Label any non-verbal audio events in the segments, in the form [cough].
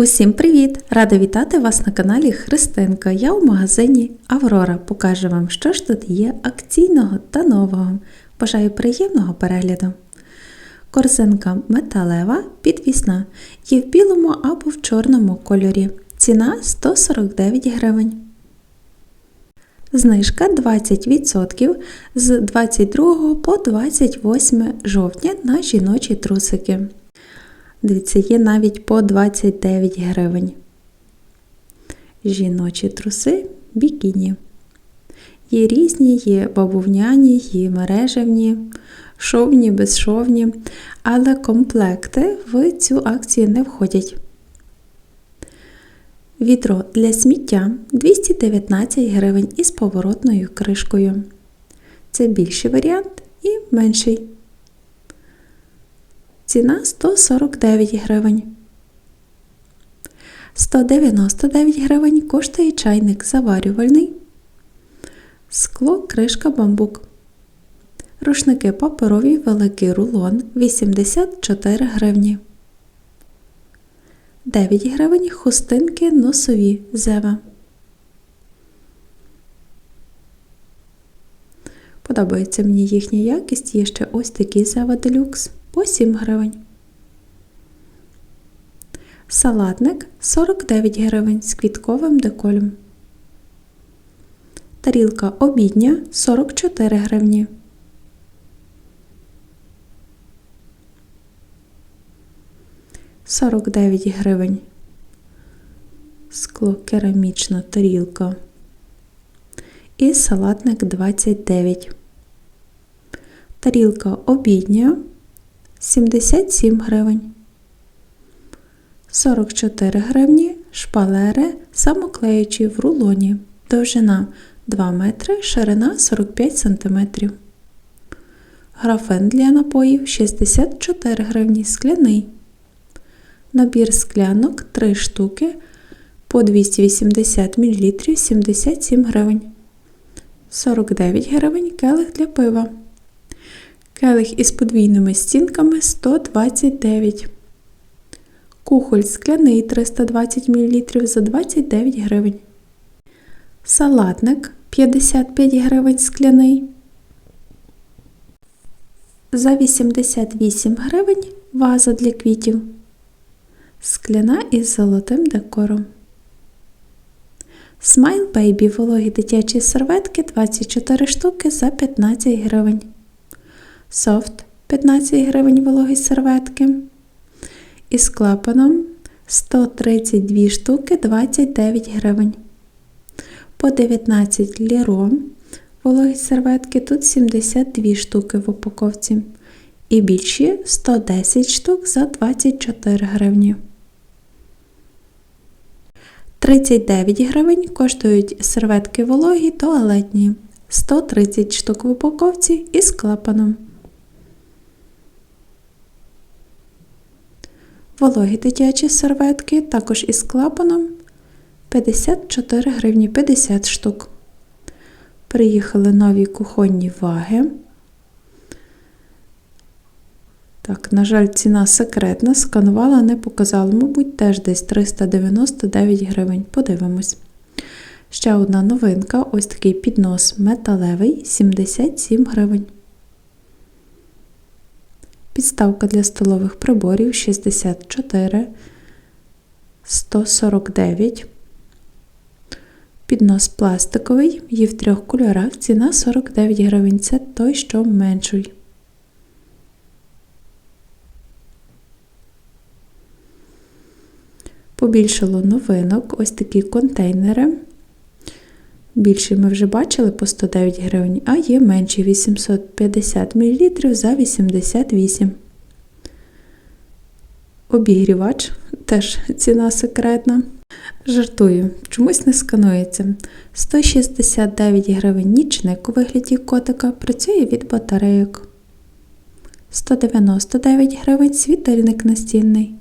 Усім привіт! Рада вітати вас на каналі Христинка. Я у магазині Аврора покажу вам, що ж тут є акційного та нового. Бажаю приємного перегляду. Корзинка металева підвісна. Є в білому або в чорному кольорі. Ціна 149 гривень. Знижка 20% з 22 по 28 жовтня на жіночі трусики. Дивіться, є навіть по 29 гривень. Жіночі труси бікіні. Є різні, є бабовняні, є мережевні, шовні, безшовні, але комплекти в цю акцію не входять. Відро для сміття 219 гривень із поворотною кришкою. Це більший варіант і менший. Ціна 149 гривень. 199 гривень коштує чайник заварювальний. Скло, кришка бамбук. Рушники паперові великий рулон 84 гривні. 9 гривень хустинки носові зева. Подобається мені їхня якість. Є ще ось такі зева делюкс по 7 гривень. Салатник 49 гривень з квітковим деколем. Тарілка обідня 44 гривні. Сорок дев'ять гривень. Скло керамічна тарілка. І салатник 29. Тарілка обідня 77 гривень. 44 гривні шпалери самоклеючі в рулоні. Довжина 2 метри, ширина 45 см. Графен для напоїв 64 гривні скляний. Набір склянок 3 штуки по 280 мл 77 гривень. 49 гривень келих для пива. Келих із подвійними стінками 129. Кухоль скляний 320 мл за 29 гривень. Салатник 55 гривень скляний. За 88 гривень ваза для квітів. Скляна із золотим декором. Smile Baby вологі дитячі серветки 24 штуки за 15 гривень. Софт 15 гривень вологі серветки. Із клапаном 132 штуки 29 гривень. По 19 лірон вологі серветки тут 72 штуки в упаковці. І більші 110 штук за 24 гривні. 39 гривень коштують серветки вологі туалетні. 130 штук в упаковці із клапаном. Вологі дитячі серветки також із клапаном 54 гривні 50 штук. Приїхали нові кухонні ваги. Так, на жаль, ціна секретна, сканувала, не показала, мабуть, теж десь 399 гривень. Подивимось. Ще одна новинка ось такий піднос металевий 77 гривень. Підставка для столових приборів 64 149. Піднос пластиковий, є в трьох кольорах, ціна 49 гривень. Це той, що менший. Побільшало новинок, ось такі контейнери. Більші ми вже бачили по 109 гривень, а є менші 850 мл за 88. Обігрівач теж ціна секретна. Жартую, чомусь не сканується. 169 гривень нічник у вигляді котика працює від батарейок. 199 гривень світильник настінний.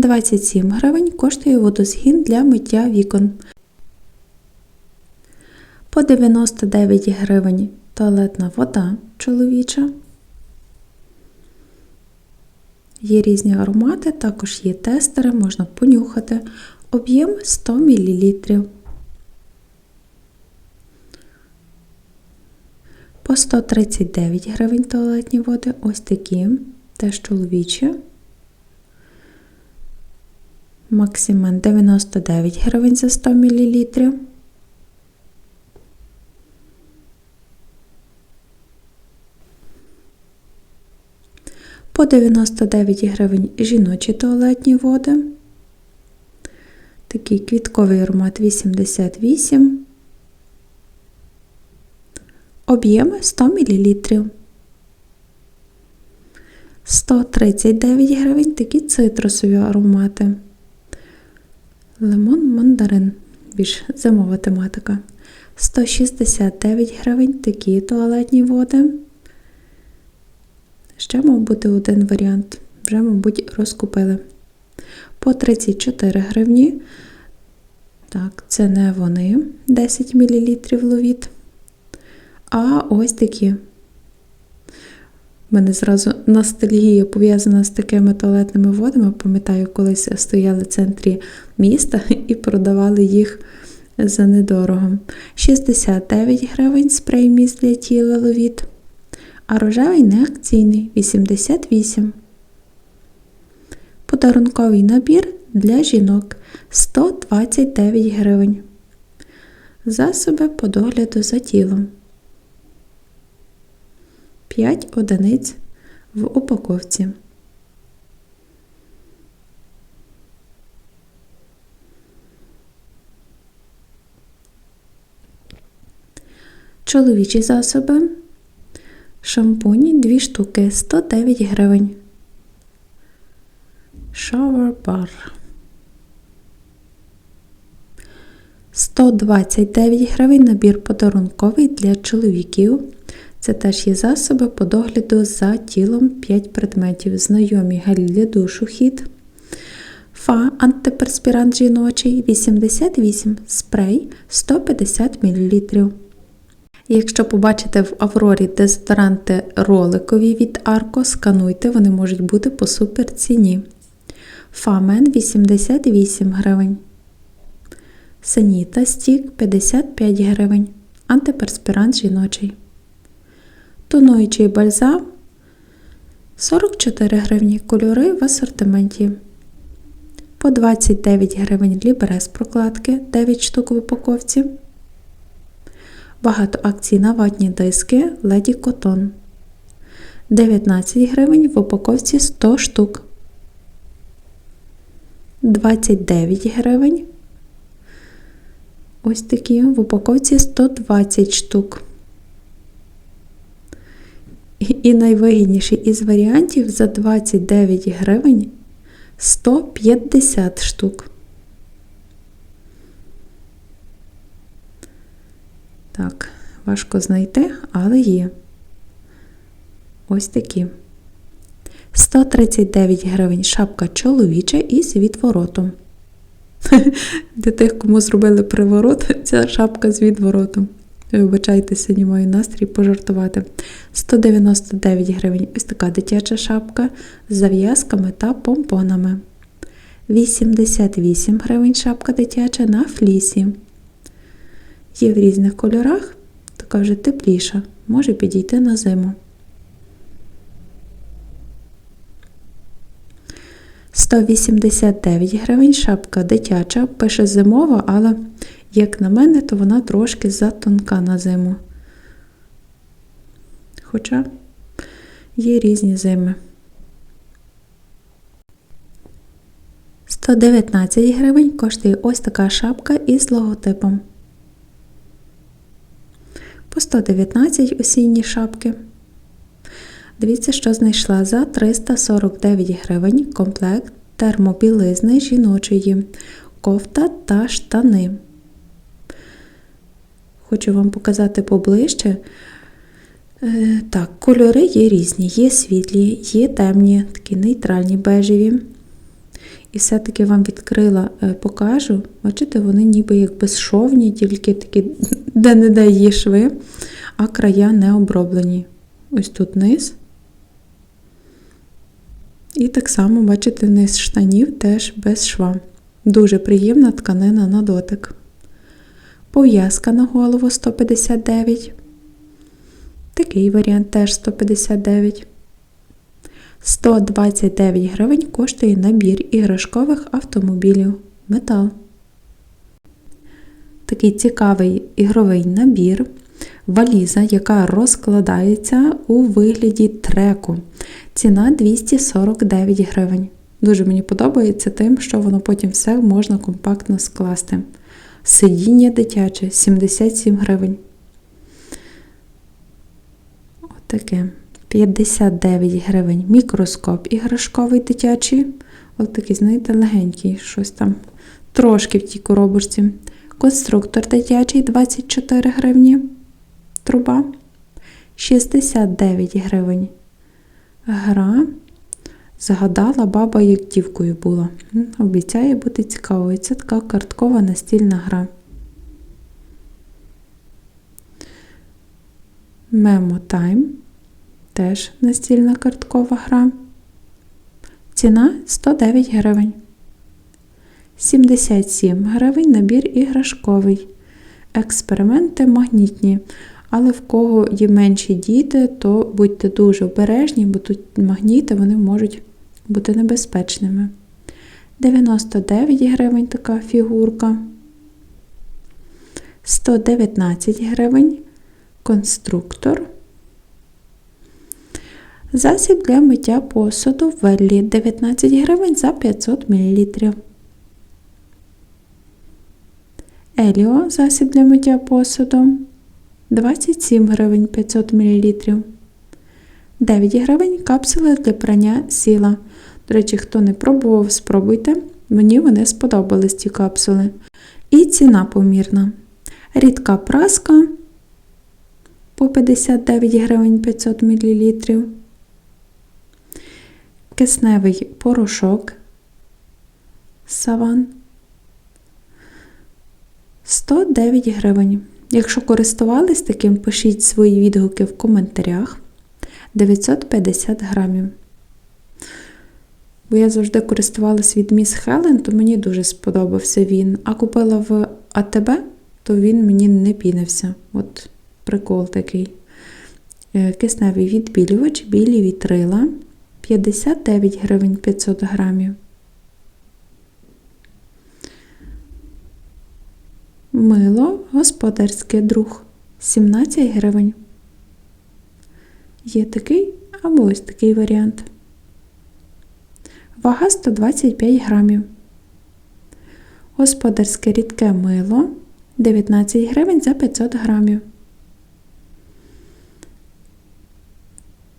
27 гривень коштує водозгін для миття вікон. По 99 гривень туалетна вода чоловіча. Є різні аромати, також є тестери, можна понюхати. Об'єм 100 мл. По 139 гривень туалетні води. Ось такі, теж чоловічі. Максиман 99 гривень за 100 мл. По 99 гривень жіночі туалетні води. Такий квітковий аромат 88. Об'єм 100 мл. 139 гривень такі цитрусові аромати. Лимон мандарин. Більш зимова тематика. 169 гривень такі туалетні води. Ще мав бути один варіант. Вже, мабуть, розкупили. По 34 гривні. Так, це не вони 10 мл ловіт. А ось такі. У мене зразу ностальгія пов'язана з такими туалетними водами. Пам'ятаю, колись стояли в центрі міста і продавали їх за недорого. 69 гривень спрей міст для тіла ловіт, а рожевий не акційний 88. Подарунковий набір для жінок 129 гривень. Засоби по догляду за тілом. 5 одиниць в упаковці. Чоловічі засоби. Шампуні 2 штуки 109 гривень. Shower Bar 129 гривень набір подарунковий для чоловіків. Це теж є засоби по догляду за тілом 5 предметів. Знайомі гель для душу хід. Фа антиперспірант жіночий 88 спрей 150 мл. Якщо побачите в Аврорі дезодоранти роликові від Арко, скануйте, вони можуть бути по супер ціні. Фамен 88 гривень. Саніта стік 55 гривень. Антиперспірант жіночий. Тонуючий бальзам 44 гривні. Кольори в асортименті. По 29 гривень ліберес прокладки 9 штук в упаковці. Багато акцій на ватні диски Lady Cotton. 19 гривень в упаковці 100 штук. 29 гривень. Ось такі в упаковці 120 штук. І найвигідніший із варіантів за 29 гривень 150 штук. Так, важко знайти, але є. Ось такі. 139 гривень шапка чоловіча із відворотом. [laughs] Для тих, кому зробили приворот, ця шапка з відворотом. Вибачайте, сьогодні маю настрій пожартувати. 199 гривень ось така дитяча шапка з зав'язками та помпонами. 88 гривень шапка дитяча на флісі. Є в різних кольорах, така вже тепліша, може підійти на зиму. 189 гривень шапка дитяча, пише зимова, але, як на мене, то вона трошки затонка на зиму. Хоча є різні зими. 119 гривень коштує ось така шапка із логотипом. По 119 осінні шапки. Дивіться, що знайшла за 349 гривень комплект термобілизни жіночої, кофта та штани. Хочу вам показати поближче. Е, так, кольори є різні, є світлі, є темні, такі нейтральні бежеві. І все-таки вам відкрила, е, покажу. Бачите, вони ніби як безшовні, тільки такі де-не-де є шви, а края не оброблені. Ось тут низ. І так само, бачите, низ штанів теж без шва. Дуже приємна тканина на дотик. Пов'язка на голову 159. Такий варіант теж 159. 129 гривень коштує набір іграшкових автомобілів. Метал. Такий цікавий ігровий набір. Валіза, яка розкладається у вигляді треку. Ціна 249 гривень. Дуже мені подобається тим, що воно потім все можна компактно скласти. Сидіння дитяче 77 гривень. Отаке. 59 гривень. Мікроскоп іграшковий дитячий. Ось такий, знаєте, легенький, щось там. Трошки в тій коробочці. Конструктор дитячий 24 гривні. Труба 69 гривень. Гра. Згадала баба, як дівкою була. Обіцяє бути цікавою. Це така карткова настільна гра. Memo Time. Теж настільна карткова гра. Ціна 109 гривень. 77 гривень набір іграшковий. Експерименти магнітні. Але в кого є менші діти, то будьте дуже обережні, бо тут магніти вони можуть бути небезпечними. 99 гривень така фігурка. 119 гривень конструктор. Засіб для миття посуду Веллі 19 гривень за 500 мл. Еліо засіб для миття посуду 27 гривень 500 мл. 9 гривень капсули для прання сіла. До речі, хто не пробував, спробуйте. Мені вони сподобались ці капсули. І ціна помірна. Рідка праска по 59 гривень 500 мл. Кисневий порошок Саван 109 гривень. Якщо користувались таким, пишіть свої відгуки в коментарях. 950 грамів. Бо я завжди користувалась від Міс Хелен, то мені дуже сподобався він. А купила в АТБ, то він мені не пінився. От прикол такий. Е, Кисневий відбілювач, білі вітрила. 59 гривень 500 грамів. Мило господарське друг 17 гривень. Є такий або ось такий варіант. Вага 125 грамів. Господарське рідке мило 19 гривень за 500 грамів.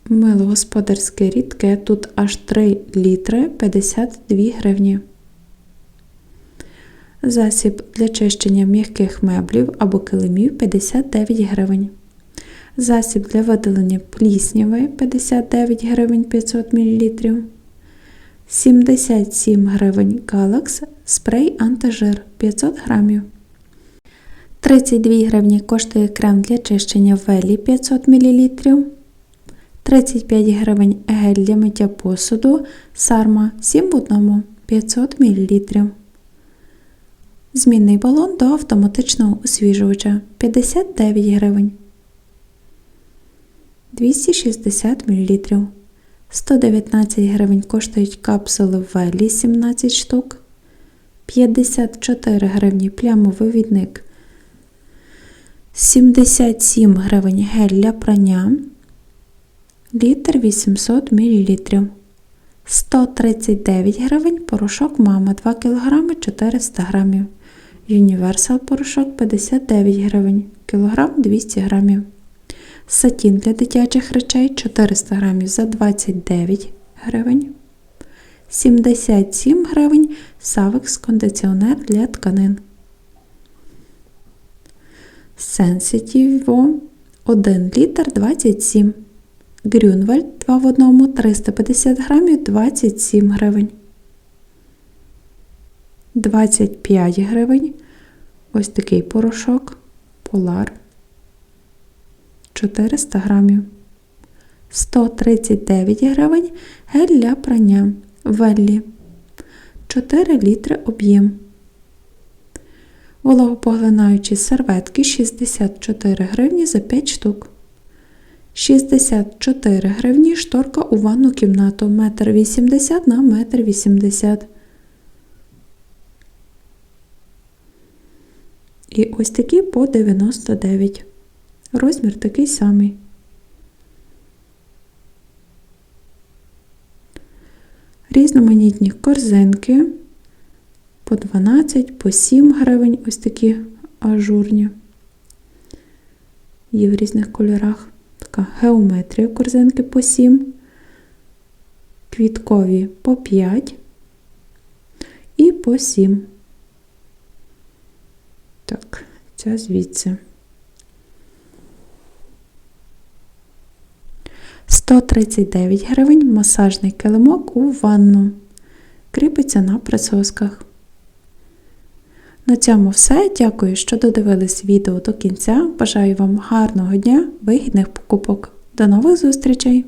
Мило господарське рідке, тут аж 3 літри 52 гривні. Засіб для чищення м'яких меблів або килимів 59 гривень. Засіб для видалення плісняви 59 гривень 500 мл. 77 гривень Galax спрей антижир 500 грамів. 32 гривні коштує крем для чищення велі 500 мл. 35 гривень гель для миття посуду Сарма 7 в одному 500 мл. Змінний балон до автоматичного освіжувача 59 гривень. 260 мл. 119 гривень коштують капсули Велі 17 штук. 54 гривні плямовий відник. 77 гривень гель для прання. Літр 800 мл. 139 гривень порошок мама 2 кг 400 г. Universal порошок 59 гривень, кілограм 200 грамів. Сатін для дитячих речей 400 грамів за 29 гривень. 77 гривень Савекс кондиціонер для тканин. Sensitive 1 літр 27 Грюнвальд 2 в 1 350 грамів 27 гривень. 25 гривень. Ось такий порошок Полар 400 грамів. 139 гривень гель для прання Веллі 4 літри об'єм. Вологопоглинаючі серветки 64 гривні за 5 штук. 64 гривні шторка у ванну кімнату 1,80 м на 1,80 м. І ось такі по 99. Розмір такий самий. Різноманітні корзинки по 12, по 7 гривень, ось такі ажурні. Є в різних кольорах. Така геометрія корзинки по 7, квіткові по 5 і по 7. Так, ця звідси. 139 гривень масажний килимок у ванну. Кріпиться на присосках. На цьому все. Дякую, що додивились відео до кінця. Бажаю вам гарного дня, вигідних покупок. До нових зустрічей!